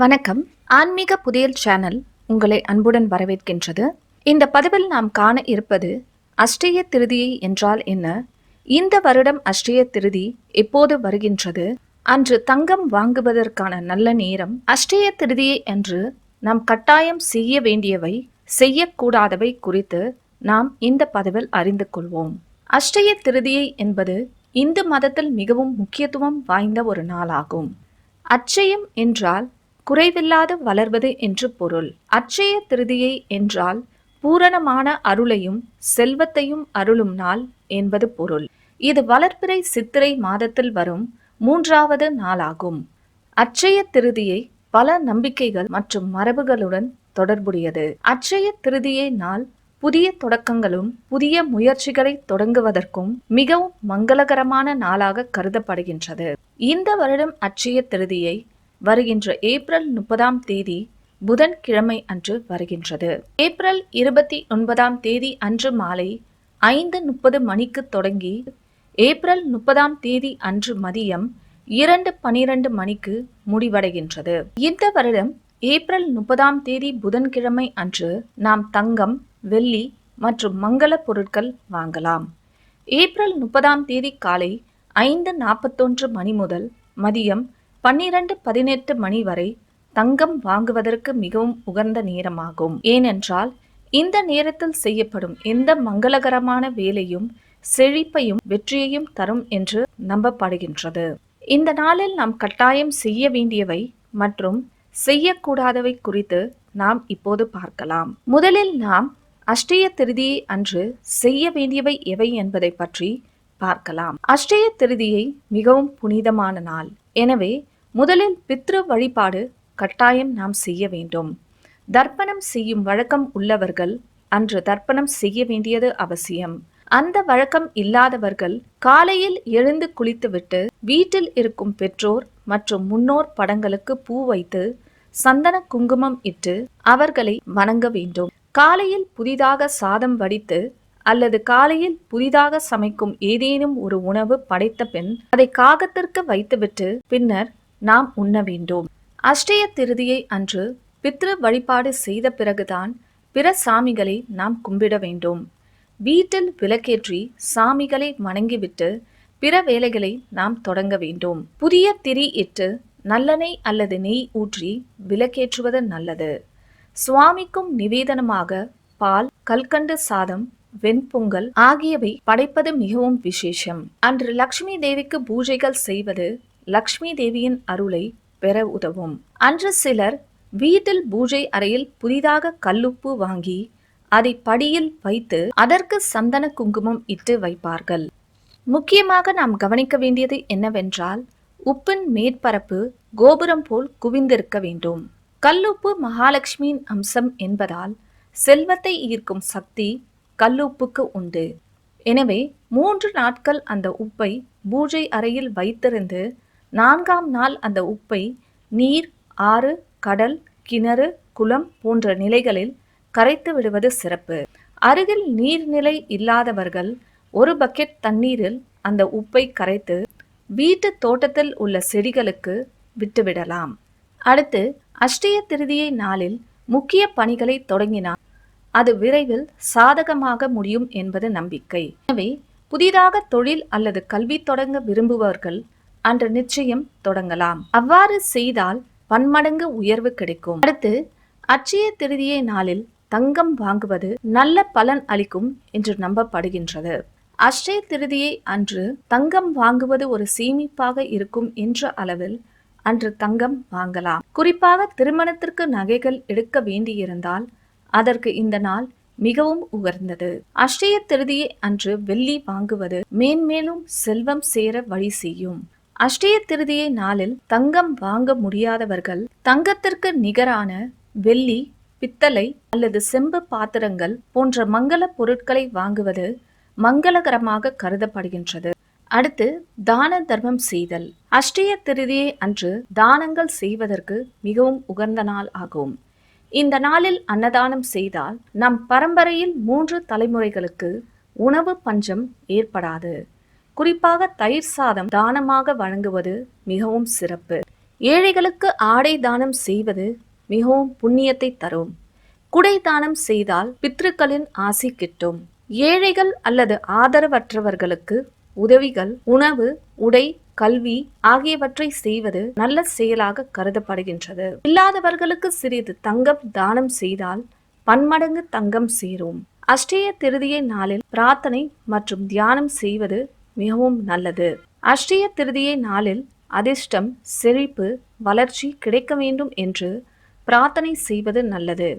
வணக்கம். ஆன்மீக புதியல் சேனல் உங்களை அன்புடன் வரவேற்கின்றது. இந்த பதிவில் நாம் காண இருப்பது அஷ்டய திருதியை என்றால் என்ன? இந்த வருடம் அஷ்டய திருதி எப்போது வருகின்றது? அன்று தங்கம் வாங்குவதற்கான நல்ல நேரம் அஷ்டய திருதியை என்று நாம் கட்டாயம் செய்ய வேண்டியவை செய்யக்கூடாதவை குறித்து நாம் இந்த பதிவில் அறிந்து கொள்வோம். அஷ்டய திருதியை என்பது இந்து மதத்தில் மிகவும் முக்கியத்துவம் வாய்ந்த ஒரு நாளாகும். அச்சயம் என்றால் குறைவில்லாது வளர்வது என்று பொருள். அச்சய திருதியை என்றால் பூரணமான அருளையும் செல்வத்தையும் அருளும் நாள் என்பது பொருள். இது வளர்ப்பிறை சித்திரை மாதத்தில் வரும் மூன்றாவது நாளாகும். அச்சய திருதியை பல நம்பிக்கைகள் மற்றும் மரபுகளுடன் தொடர்புடையது. அச்சய திருதியை நாள் புதிய தொடக்கங்களும் புதிய முயற்சிகளை தொடங்குவதற்கும் மிகவும் மங்களகரமான நாளாக கருதப்படுகின்றது. இந்த வருடம் அச்சய திருதியை வருகின்ற ஏப்ரல் முப்பதாம் தேதி புதன்கிழமை அன்று வருகின்றது. ஏப்ரல் இருபத்தி ஒன்பதாம் தேதி அன்று மாலை ஐந்து முப்பது மணிக்கு தொடங்கி ஏப்ரல் முப்பதாம் தேதி அன்று மதியம் இரண்டு பனிரெண்டு மணிக்கு முடிவடைகின்றது. இந்த வருடம் ஏப்ரல் முப்பதாம் தேதி புதன்கிழமை அன்று நாம் தங்கம் வெள்ளி மற்றும் மங்கள பொருட்கள் வாங்கலாம். ஏப்ரல் முப்பதாம் தேதி காலை ஐந்து நாற்பத்தொன்று மணி முதல் மதியம் பன்னிரண்டு பதினெட்டு மணி வரை தங்கம் வாங்குவதற்கு மிகவும் உகந்த நேரமாகும். ஏனென்றால் இந்த நேரத்தில் செய்யப்படும் எந்த மங்களகரமான வேலையும் செழிப்பையும் வெற்றியையும் தரும் என்று நம்பப்படுகின்றது. இந்த நாளில் நாம் கட்டாயம் செய்ய வேண்டியவை மற்றும் செய்யக்கூடாதவை குறித்து நாம் இப்போது பார்க்கலாம். முதலில் நாம் அஷ்டய திருதியை அன்று செய்ய வேண்டியவை எவை என்பதை பற்றி பார்க்கலாம். அஷ்டய திருதியை மிகவும் புனிதமான நாள். எனவே முதலில் பித்ரு வழிபாடு கட்டாயம் நாம் செய்ய வேண்டும். தர்ப்பணம் செய்யும் வழக்கம் உள்ளவர்கள் அன்று தர்ப்பணம் செய்ய வேண்டியது அவசியம். அந்த வழக்கம் இல்லாதவர்கள் காலையில் எழுந்து குளித்துவிட்டு வீட்டில் இருக்கும் பெற்றோர் மற்றும் முன்னோர் படங்களுக்கு பூ வைத்து சந்தன குங்குமம் இட்டு அவர்களை வணங்க வேண்டும். காலையில் புதிதாக சாதம் வடித்து அல்லது காலையில் புதிதாக சமைக்கும் ஏதேனும் ஒரு உணவு படைத்த பின் அதை காகத்திற்கு வைத்துவிட்டு பின்னர் நாம் உண்ண வேண்டும். அஷ்டய திருதியை அன்று பித்ரு வழிபாடு செய்த பிறகுதான் பிற சாமிகளை நாம் கும்பிட வேண்டும். வீட்டில் விளக்கேற்றி சாமிகளை வணங்கிவிட்டு பிற வேலைகளை நாம் தொடங்க வேண்டும். புதிய திரி இட்டு நல்லெண்ணெய் அல்லது நெய் ஊற்றி விளக்கேற்றுவது நல்லது. சுவாமிக்கும் நிவேதனமாக பால் கல்கண்டு சாதம் வெண்பொங்கல் ஆகியவை படைப்பது மிகவும் விசேஷம். அன்று லக்ஷ்மி தேவிக்கு பூஜைகள் செய்வது லக்ஷ்மி தேவியின் அருளை பெற உதவும். அன்று சிலர் வீட்டில் பூஜை அறையில் புதிதாக கல்லுப்பு வாங்கி அதை படியில் வைத்து அதற்கு சந்தன குங்குமம் இட்டு வைப்பார்கள். முக்கியமாக நாம் கவனிக்க வேண்டியது என்னவென்றால் உப்பின் மேற்பரப்பு கோபுரம் போல் குவிந்திருக்க வேண்டும். கல்லுப்பு மகாலட்சுமியின் அம்சம் என்பதால் செல்வத்தை ஈர்க்கும் சக்தி கல்லுப்புக்கு உண்டு. எனவே மூன்று நாட்கள் அந்த உப்பை பூஜை அறையில் வைத்திருந்து நான்காம் நாள் அந்த உப்பை நீர் ஆறு கடல் கிணறு குளம் போன்ற நிலைகளில் கரைத்து விடுவது சிறப்பு. அருகில் நீர்நிலை இல்லாதவர்கள் ஒரு பக்கெட் தண்ணீரில் அந்த உப்பை கரைத்து வீட்டு தோட்டத்தில் உள்ள செடிகளுக்கு விட்டுவிடலாம். அடுத்து அஷ்டய திருதியை நாளில் முக்கிய பணிகளை தொடங்கினால் அது விரைவில் சாதகமாக முடியும் என்பது நம்பிக்கை. எனவே புதிதாக தொழில் அல்லது கல்வி தொடங்க விரும்புபவர்கள் அன்று நிச்சயம் தொடங்கலாம். அவ்வாறு செய்தால் பன்மடங்கு உயர்வு கிடைக்கும். அடுத்து அச்சய திருதியை நாளில் தங்கம் வாங்குவது நல்ல பலன் அளிக்கும் என்று நம்பப்படுகின்றது. அஷ்டய திருதியை அன்று தங்கம் வாங்குவது ஒரு சேமிப்பாக இருக்கும் என்ற அளவில் அன்று தங்கம் வாங்கலாம். குறிப்பாக திருமணத்திற்கு நகைகள் எடுக்க வேண்டியிருந்தால் அதற்கு இந்த நாள் மிகவும் உகர்ந்தது. அஷ்டய திருதியை அன்று வெள்ளி வாங்குவது மேன்மேலும் செல்வம் சேர வழி செய்யும். அஷ்டய திருதியை நாளில் தங்கம் வாங்க முடியாதவர்கள் தங்கத்திற்கு நிகரான வெள்ளி பித்தளை அல்லது செம்பு பாத்திரங்கள் போன்ற மங்கள பொருட்களை வாங்குவது மங்களகரமாக கருதப்படுகின்றது. அடுத்து தான தர்மம் செய்தல். அஷ்டய திருதியை அன்று தானங்கள் செய்வதற்கு மிகவும் உகந்த நாள் ஆகும். இந்த நாளில் அன்னதானம் செய்தால் நம் பரம்பரையில் மூன்று தலைமுறைகளுக்கு உணவு பஞ்சம் ஏற்படாது. குறிப்பாக தயிர் சாதம் தானமாக வழங்குவது மிகவும் சிறப்பு. ஏழைகளுக்கு ஆடை தானம் செய்வது மிகவும் புண்ணியத்தை தரும். குடை தானம் செய்தால் பித்ருக்களின் ஆசி கிட்டும். ஏழைகள் அல்லது ஆதரவற்றவர்களுக்கு உதவிகள் உணவு உடை கல்வி ஆகியவற்றை செய்வது நல்ல செயலாக கருதப்படுகின்றது. இல்லாதவர்களுக்கு சிறிது தங்கம் தானம் செய்தால் பன்மடங்கு தங்கம் சேரும். அஷ்டய திருதியை நாளில் பிரார்த்தனை மற்றும் தியானம் செய்வது மிகவும் நல்லது. அஷ்டய திருதியை நாளில் அதிர்ஷ்டம் செழிப்பு வளர்ச்சி கிடைக்க வேண்டும் என்று பிரார்த்தனை செய்வது நல்லது.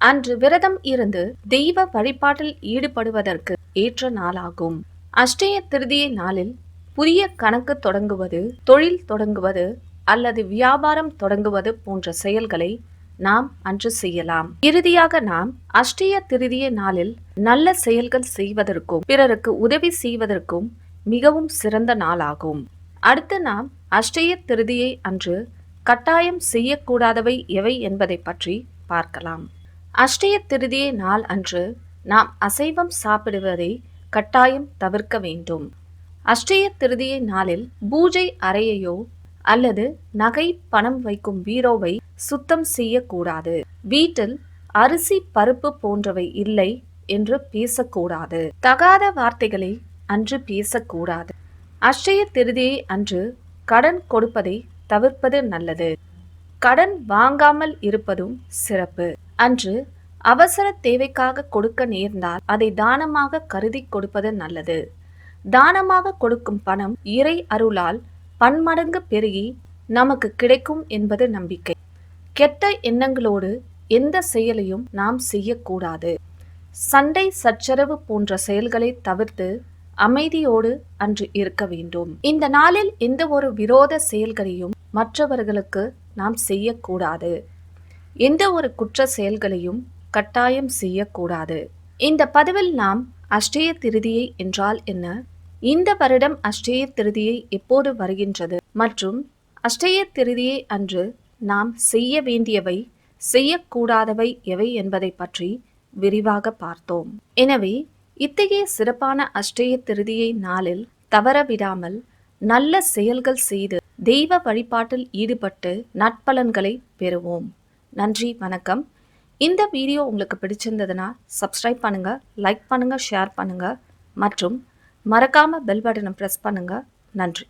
அன்று விரதம் இருந்து தெய்வ வழிபாட்டில் ஈடுபடுவதற்கு ஏற்ற நாளாகும். அஷ்டய திருதியை நாளில் புதிய கணக்கு தொடங்குவது தொழில் தொடங்குவது அல்லது வியாபாரம் தொடங்குவது போன்ற செயல்களை நாம் அன்று செய்யலாம். இறுதியாக நாம் அஷ்டய திருதிய நாளில் நல்ல செயல்கள் செய்வதற்கும் பிறருக்கு உதவி செய்வதற்கும் மிகவும் சிறந்த நாளாகும். அடுத்து நாம் அஷ்டய திருதியை அன்று கட்டாயம் செய்யக்கூடாதவை எவை என்பதை பற்றி பார்க்கலாம். அஷ்டய திருதியை நாள் அன்று நாம் அசைவம் சாப்பிடுவதை கட்டாயம் தவிர்க்க வேண்டும். அஷ்டய திருதியை நாளில் பூஜை அறையையோ அல்லது நகை பணம் வைக்கும் பீரோவை சுத்தம் செய்யக்கூடாது. வீட்டில் அரிசி பருப்பு போன்றவை இல்லை என்று பேசக்கூடாது. தகாத வார்த்தைகளை அன்று பேசக்கூடாது. அஷ்டய திருதியை அன்று கடன் கொடுப்பதை தவிர்ப்பது நல்லது. கடன் வாங்காமல் இருப்பதும் சிறப்பு. அன்று அவசர தேவைக்காக கொடுக்க நேர்ந்தால் அதை தானமாக கருதி கொடுப்பது நல்லது. தானமாக கொடுக்கும் பணம் இறை அருளால் பன்மடங்கு பெருகி நமக்கு கிடைக்கும் என்பது நம்பிக்கை. கெட்ட எண்ணங்களோடு எந்த செயலையும் நாம் செய்யக்கூடாது. சண்டை சச்சரவு போன்ற செயல்களை தவிர்த்து அமைதியோடு அன்று இருக்க வேண்டும். இந்த நாளில் எந்த ஒரு விரோத செயல்களையும் மற்றவர்களுக்கு நாம் செய்யக்கூடாது. எந்த ஒரு குற்ற செயல்களையும் கட்டாயம் செய்யக்கூடாது. இந்த பதிவில் நாம் அஷ்டய திருதியை என்றால் என்ன? இந்த வருடம் அஷ்டய திருதியை எப்போது வருகின்றது? மற்றும் அஷ்டய திருதியை அன்று நாம் செய்ய வேண்டியவை செய்யக்கூடாதவை எவை என்பதை பற்றி விரிவாக பார்த்தோம். எனவே இத்தகைய சிறப்பான அஷ்டய திருதியை நாளில் தவறவிடாமல் நல்ல செயல்கள் செய்து தெய்வ வழிபாட்டில் ஈடுபட்டு நட்பலன்களை பெறுவோம். நன்றி வணக்கம். இந்த வீடியோ உங்களுக்கு பிடிச்சிருந்ததுன்னா சப்ஸ்கிரைப் பண்ணுங்க லைக் பண்ணுங்க ஷேர் பண்ணுங்க மற்றும் மறக்காமல் பெல் பட்டனை ப்ரெஸ் பண்ணுங்க. நன்றி.